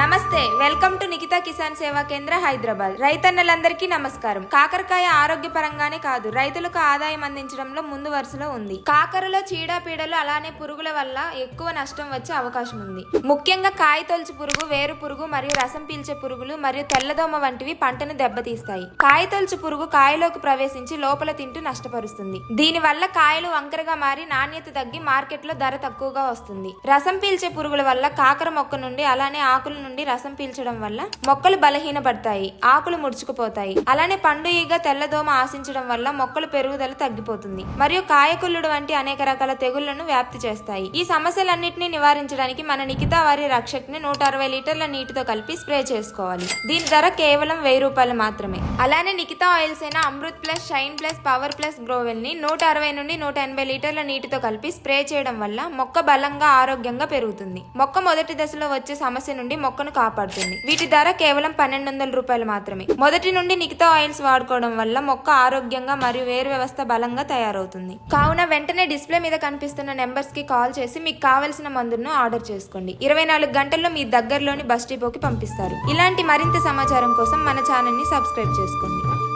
నమస్తే welcome to Nikhita Kisan సేవా కేంద్ర హైదరాబాద్. రైతన్నలందరికీ నమస్కారం. కాకరకాయ ఆరోగ్యపరంగానే కాదు రైతులకు ఆదాయం అందించడంలో ముందు వరుసలో ఉంది. కాకరలో చీడపీడలు అలానే పురుగుల వల్ల ఎక్కువ నష్టం వచ్చే అవకాశం ఉంది. ముఖ్యంగా కాయ తొలచు పురుగు వేరు పురుగు మరియు రసం పీల్చే పురుగులు మరియు తెల్లదోమ వంటివి పంటను దెబ్బతీస్తాయి. కాయ తొలచు పురుగు కాయలోకి ప్రవేశించి లోపల తింటూ నష్టపరుస్తుంది. దీని వల్ల కాయలు వంకరగా మారి నాణ్యత తగ్గి మార్కెట్లో ధర తక్కువగా వస్తుంది. రసం పీల్చే పురుగుల వల్ల కాకర మొక్క నుండి అలానే ఆకులు నుండి రసం పీల్చడం వల్ల మొక్కలు బలహీనపడతాయి ఆకులు ముడుచుకుపోతాయి. అలానే పండు ఈగ తెల్లదోమ ఆశించడం వల్ల మొక్కల పెరుగుదల తగ్గిపోతుంది. మరియు కాయకుల్లుడు వంటి అనేక రకాల తెగుళ్ళను వ్యాప్తి చేస్తాయి. ఈ సమస్యలన్నింటినీ నివారించడానికి మన నిఖితా వారి రక్షక్ని నూట అరవై లీటర్ల నీటితో కలిపి స్ప్రే చేసుకోవాలి. దీని ధర కేవలం వెయ్యి రూపాయలు మాత్రమే. అలానే నిఖితా ఆయిల్స్ అయిన Amrit plus shine plus power plus గ్రోవెల్ని నూట అరవై నుండి నూట ఎనభై లీటర్ల నీటితో కలిపి స్ప్రే చేయడం వల్ల మొక్క బలంగా ఆరోగ్యంగా పెరుగుతుంది. మొక్క మొదటి దశలో వచ్చే సమస్య నుండి మొక్క మొక్కను కాపాడుతుంది. వీటి ధర కేవలం పన్నెండు వందల రూపాయలు మాత్రమే. మొదటి నుండి నికితా ఆయిల్స్ వాడుకోవడం వల్ల మొక్క ఆరోగ్యంగా మరియు వేరు వ్యవస్థ బలంగా తయారవుతుంది. కావున వెంటనే డిస్ప్లే మీద కనిపిస్తున్న నెంబర్స్కి కాల్ చేసి మీకు కావలసిన మందులను ఆర్డర్ చేసుకోండి. ఇరవై నాలుగు గంటల్లో మీ దగ్గరలోని బస్ డిపోకి పంపిస్తారు. ఇలాంటి మరింత సమాచారం కోసం మన ఛానల్ని సబ్స్క్రైబ్ చేసుకోండి.